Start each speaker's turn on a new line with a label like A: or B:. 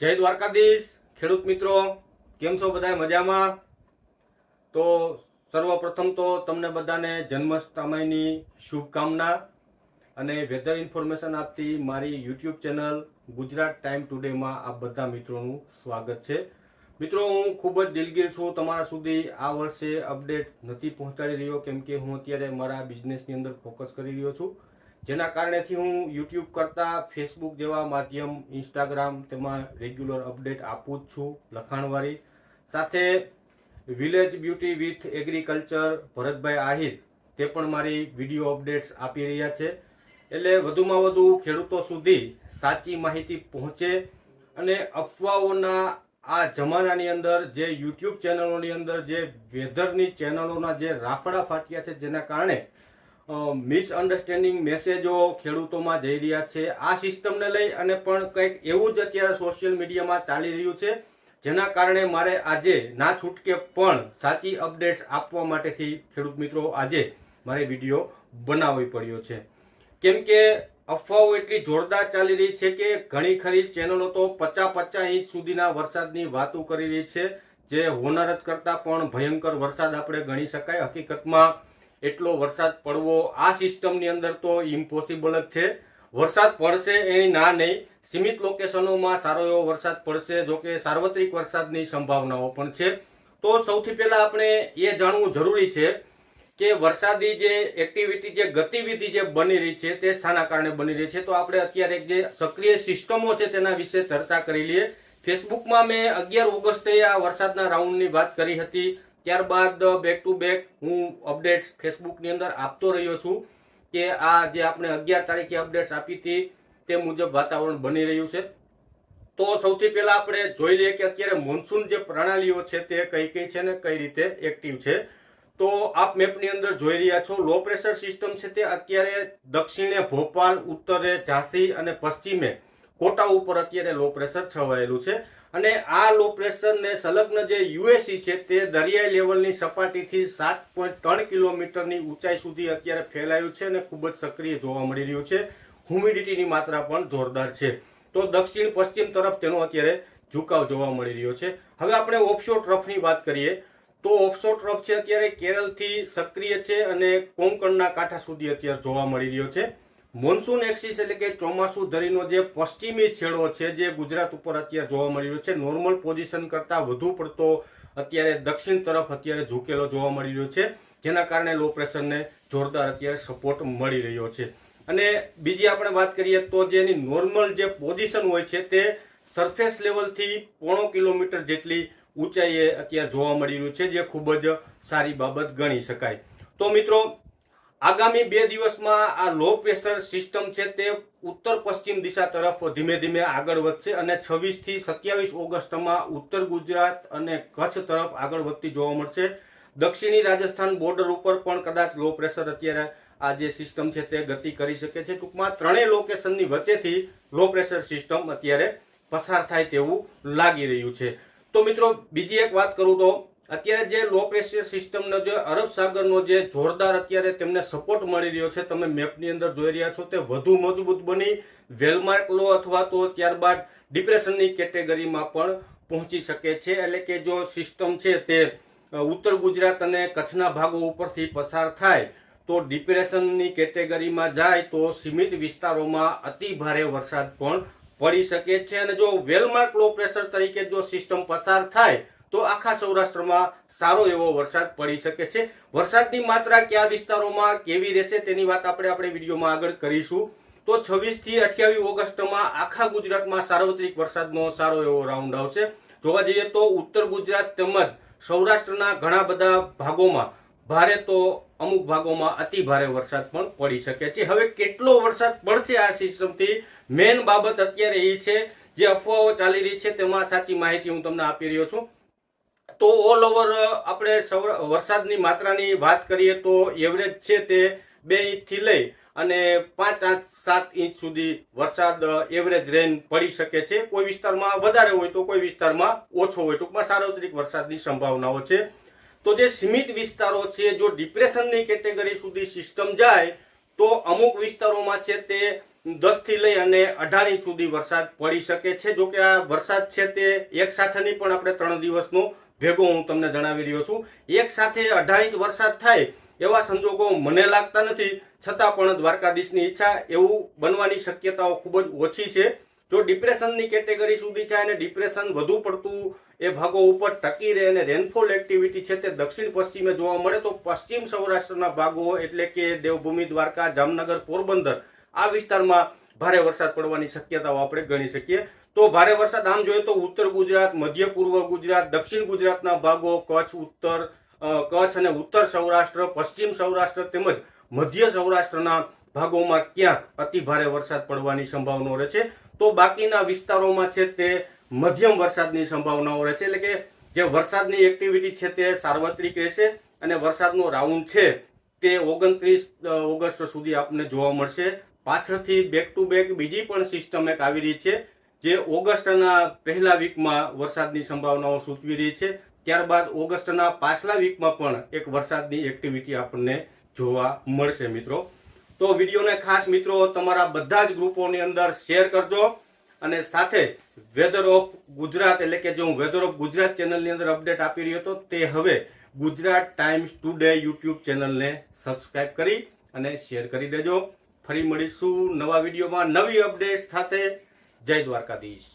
A: જય દ્વારકાધીશ. ખેડૂત મિત્રો, કેમ છો બધા મજામાં? તો સર્વપ્રથમ તો તમને બધાને જન્માષ્ટમીની શુભકામના અને વેધર ઇન્ફોર્મેશન આપતી મારી યુટ્યુબ ચેનલ ગુજરાત ટાઈમ ટુડેમાં આ બધા મિત્રોનું સ્વાગત છે. મિત્રો, હું ખૂબ જ દિલગીર છું. તમારા સુધી આ વર્ષે અપડેટ નથી પહોંચાડી રહ્યો, કેમ કે હું અત્યારે મારા બિઝનેસની અંદર ફોકસ કરી રહ્યો છું. જેના કારણેથી હું યુટ્યુબ કરતાં ફેસબુક જેવા માધ્યમ ઇન્સ્ટાગ્રામ તેમાં રેગ્યુલર અપડેટ આપું જ છું લખાણવાળી. સાથે village beauty with agriculture Bharatbhai Ahir, તે પણ મારી વીડિયો અપડેટ્સ આપી રહ્યા છે. એટલે વધુમાં વધુ ખેડૂતો સુધી સાચી માહિતી પહોંચે અને અફવાઓના આ જમાનાની અંદર જે યુટ્યુબ ચેનલોની અંદર જે વેધરની ચેનલોના જે રાફડા ફાટ્યા છે જેના કારણે મિસઅન્ડરસ્ટેન્ડિંગ મેસેજો ખેડૂતોમાં જઈ રહ્યા છે. આ સિસ્ટમને લઈ અને પણ કંઈક એવું જ અત્યારે સોશિયલ મીડિયામાં ચાલી રહ્યું છે, જેના કારણે મારે આજે ના છૂટકે પણ સાચી અપડેટ્સ આપવા માટેથી ખેડૂત મિત્રો આજે મારે વીડિયો બનાવવી પડ્યો છે. કેમ કે અફવાઓ એટલી જોરદાર ચાલી રહી છે કે ઘણી ખરી ચેનલો તો પચાસ પચાસ ઇંચ સુધીના વરસાદની વાતો કરી રહી છે, જે હોનારત કરતાં પણ ભયંકર વરસાદ આપણે ગણી શકાય. હકીકતમાં એટલો વરસાદ પડવો આ સિસ્ટમની અંદર તો ઇમ્પોસિબલ જ છે. વરસાદ પડશે એ ના નહીં. સીમિત લોકેશનોમાં સારો એવો વરસાદ પડશે જોકે સાર્વત્રિક વરસાદની સંભાવનાઓ પણ છે. તો સૌથી પહેલાં આપણે એ જાણવું જરૂરી છે કે વરસાદી જે એક્ટિવિટી જે ગતિવિધિ જે બની રહી છે તે શાના કારણે બની રહી છે. તો આપણે અત્યારે જે સક્રિય સિસ્ટમો છે તેના વિશે ચર્ચા કરી લઈએ. ફેસબુકમાં મેં અગિયાર ઓગસ્ટે આ વરસાદના રાઉન્ડની વાત કરી હતી. ત્યારબાદ બેક ટુ બેક હું અપડેટ્સ ફેસબુકની અંદર આપતો રહ્યો છું કે આ જે આપણે અગિયાર તારીખે અપડેટ્સ આપી હતી તે મુજબ વાતાવરણ બની રહ્યું છે. તો સૌથી પહેલાં આપણે જોઈ લઈએ કે અત્યારે મોન્સૂન જે પ્રણાલીઓ છે તે કઈ કઈ છે ને કઈ રીતે એક્ટિવ છે. તો આપ મેપની અંદર જોઈ રહ્યા છો લો પ્રેશર સિસ્ટમ છે તે અત્યારે દક્ષિણે ભોપાલ, ઉત્તરે ઝાંસી અને પશ્ચિમે કોટા ઉપર અત્યારે લો પ્રેશર છવાયેલું છે. અને આ લો પ્રેશરને સંલગ્ન જે યુએસી છે તે દરિયાઈ લેવલની સપાટીથી સાત પોઈન્ટ ત્રણ કિલોમીટરની ઊંચાઈ સુધી અત્યારે ફેલાયું છે અને ખૂબ જ સક્રિય જોવા મળી રહ્યું છે. હ્યુમિડિટીની માત્રા પણ જોરદાર છે. તો દક્ષિણ પશ્ચિમ તરફ તેનો અત્યારે ઝુકાવ જોવા મળી રહ્યો છે. હવે આપણે ઓફશોર ટ્રફની વાત કરીએ. તો ઓફશોર ટ્રફ છે અત્યારે કેરળથી સક્રિય છે અને કોંકણના કાંઠા સુધી અત્યારે જોવા મળી રહ્યો છે. મોન્સૂન એક્સિસ એટલે કે ચોમાસું ધરીનો જે પશ્ચિમી છેડો છે, જે ગુજરાત ઉપર અત્યારે જોવા મળી રહ્યો છે, નોર્મલ પોઝિશન કરતાં વધુ પડતો અત્યારે દક્ષિણ તરફ અત્યારે ઝૂકેલો જોવા મળી રહ્યો છે, જેના કારણે લો પ્રેશરને જોરદાર અત્યારે સપોર્ટ મળી રહ્યો છે. અને બીજી આપણે વાત કરીએ તો જે એની નોર્મલ જે પોઝિશન હોય છે, તે સરફેસ લેવલથી પોણો કિલોમીટર જેટલી ઊંચાઈએ અત્યારે જોવા મળી રહ્યું છે, જે ખૂબ જ સારી બાબત ગણી શકાય. તો મિત્રો આગામી બે દિવસમાં આ લો પ્રેશર સિસ્ટમ છે તે ઉત્તર પશ્ચિમ દિશા તરફ ધીમે ધીમે આગળ વધશે અને છવ્વીસથી સત્યાવીસ ઓગસ્ટમાં ઉત્તર ગુજરાત અને કચ્છ તરફ આગળ વધતી જોવા મળશે. દક્ષિણી રાજસ્થાન બોર્ડર ઉપર પણ કદાચ લો પ્રેશર અત્યારે આ જે સિસ્ટમ છે તે ગતિ કરી શકે છે. ટૂંકમાં ત્રણેય લોકેશનની વચ્ચેથી લો પ્રેશર સિસ્ટમ અત્યારે પસાર થાય તેવું લાગી રહ્યું છે. તો મિત્રો, બીજી એક વાત કરું તો અત્યારે જે લો પ્રેશર સિસ્ટમનો જે અરબ સાગરનો જે જોરદાર અત્યારે તેમને સપોર્ટ મળી રહ્યો છે, તમે મેપની અંદર જોઈ રહ્યા છો તે વધુ મજબૂત બની વેલમાર્ક લો અથવા તો ત્યારબાદ ડિપ્રેશનની કેટેગરીમાં પણ પહોંચી શકે છે. એટલે કે જો સિસ્ટમ છે તે ઉત્તર ગુજરાત અને કચ્છના ભાગો ઉપરથી પસાર થાય તો ડિપ્રેશનની કેટેગરીમાં જાય તો સીમિત વિસ્તારોમાં અતિ ભારે વરસાદ પણ પડી શકે છે. અને જો વેલમાર્ક લો પ્રેશર તરીકે જો સિસ્ટમ પસાર થાય તો આખા સૌરાષ્ટ્રમાં સારો એવો વરસાદ પડી શકે છે. વરસાદની માત્રા કયા વિસ્તારોમાં કેવી રહેશે તેની વાત આપણે આપણે વિડીયોમાં આગળ કરીશું. તો છવ્વીસથી અઠ્યાવીસ ઓગસ્ટમાં આખા ગુજરાતમાં સાર્વત્રિક વરસાદનો સારો એવો રાઉન્ડ આવશે. જોવા જઈએ તો ઉત્તર ગુજરાત તેમજ સૌરાષ્ટ્રના ઘણા બધા ભાગોમાં ભારે તો અમુક ભાગોમાં અતિ ભારે વરસાદ પણ પડી શકે છે. હવે કેટલો વરસાદ પડશે આ સિસ્ટમથી? મેન બાબત અત્યારે એ છે, જે અફવાઓ ચાલી રહી છે, તેમાં સાચી માહિતી હું તમને આપી રહ્યો છું. તો ઓલ ઓવર આપણે વરસાદની માત્રાની વાત કરીએ તો એવરેજ છે તે બે ઇંચથી લઈ અને પાંચ આઠ સાત ઇંચ સુધી વરસાદ એવરેજ રેન પડી શકે છે. કોઈ વિસ્તારમાં વધારે હોય તો કોઈ વિસ્તારમાં ઓછો હોય. ટૂંકમાં સાર્વત્રિક વરસાદની સંભાવનાઓ છે. તો જે સીમિત વિસ્તારો છે, જો ડિપ્રેશનની કેટેગરી સુધી સિસ્ટમ જાય, તો અમુક વિસ્તારોમાં છે તે દસથી લઈ અને અઢાર ઇંચ સુધી વરસાદ પડી શકે છે. જોકે આ વરસાદ છે તે એક સાથેની પણ આપણે ત્રણ દિવસનો ભેગો હું તમને જણાવી રહ્યો છું. એક સાથે અઢાર ઇંચ વરસાદ થાય એવા સંજોગો મને લાગતા નથી. છતાં પણ દ્વારકાધીશની ઈચ્છા એવું બનવાની શક્યતાઓ ખૂબ જ ઓછી છે. જો ડિપ્રેશનની કેટેગરી સુધી જાય અને ડિપ્રેશન વધુ પડતું એ ભાગો ઉપર ટકી રહે અને રેનફોલ એક્ટિવિટી છે તે દક્ષિણ પશ્ચિમે જોવા મળે તો પશ્ચિમ સૌરાષ્ટ્રના ભાગો એટલે કે દેવભૂમિ દ્વારકા, જામનગર, પોરબંદર આ વિસ્તારમાં ભારે વરસાદ પડવાની શક્યતાઓ આપણે ગણી શકીએ. તો ભારે વરસાદ આમ જોઈએ તો ઉત્તર ગુજરાત, મધ્ય પૂર્વ ગુજરાત, દક્ષિણ ગુજરાતના ભાગો, કચ્છ, ઉત્તર કચ્છ અને ઉત્તર સૌરાષ્ટ્ર, પશ્ચિમ સૌરાષ્ટ્ર તેમજ મધ્ય સૌરાષ્ટ્રના ભાગોમાં ક્યાંક અતિ ભારે વરસાદ પડવાની સંભાવનાઓ રહે છે. તો બાકીના વિસ્તારોમાં છે તે મધ્યમ વરસાદની સંભાવનાઓ રહેશે એટલે કે જે વરસાદની એક્ટિવિટી છે તે સાર્વત્રિક રહેશે અને વરસાદનો રાઉન્ડ છે તે ઓગણત્રીસ ઓગસ્ટ સુધી આપને જોવા મળશે. પાછળથી બેક ટુ બેક બીજી પણ સિસ્ટમ એક આવી રહી છે, જે ઓગસ્ટના પહેલા વીકમાં વરસાદની સંભાવનાઓ સૂચવી રહી છે. ત્યારબાદ ઓગસ્ટના પાછલા વીકમાં પણ એક વરસાદની એક્ટિવિટી આપણને જોવા મળશે મિત્રો. તો વિડીયોને ખાસ મિત્રો તમારા બધા જ ગ્રુપોની અંદર શેર કરજો અને સાથે વેધર ઓફ ગુજરાત, એટલે કે જે હું વેધર ઓફ ગુજરાત ચેનલની અંદર અપડેટ આપી રહ્યો હતો, તે હવે ગુજરાત ટાઈમ્સ ટુડે યુટ્યુબ ચેનલને સબસ્ક્રાઈબ કરી અને શેર કરી દેજો. ફરી મળીશું નવા વિડીયોમાં નવી અપડેટ સાથે. જય દ્વારકાધીશ.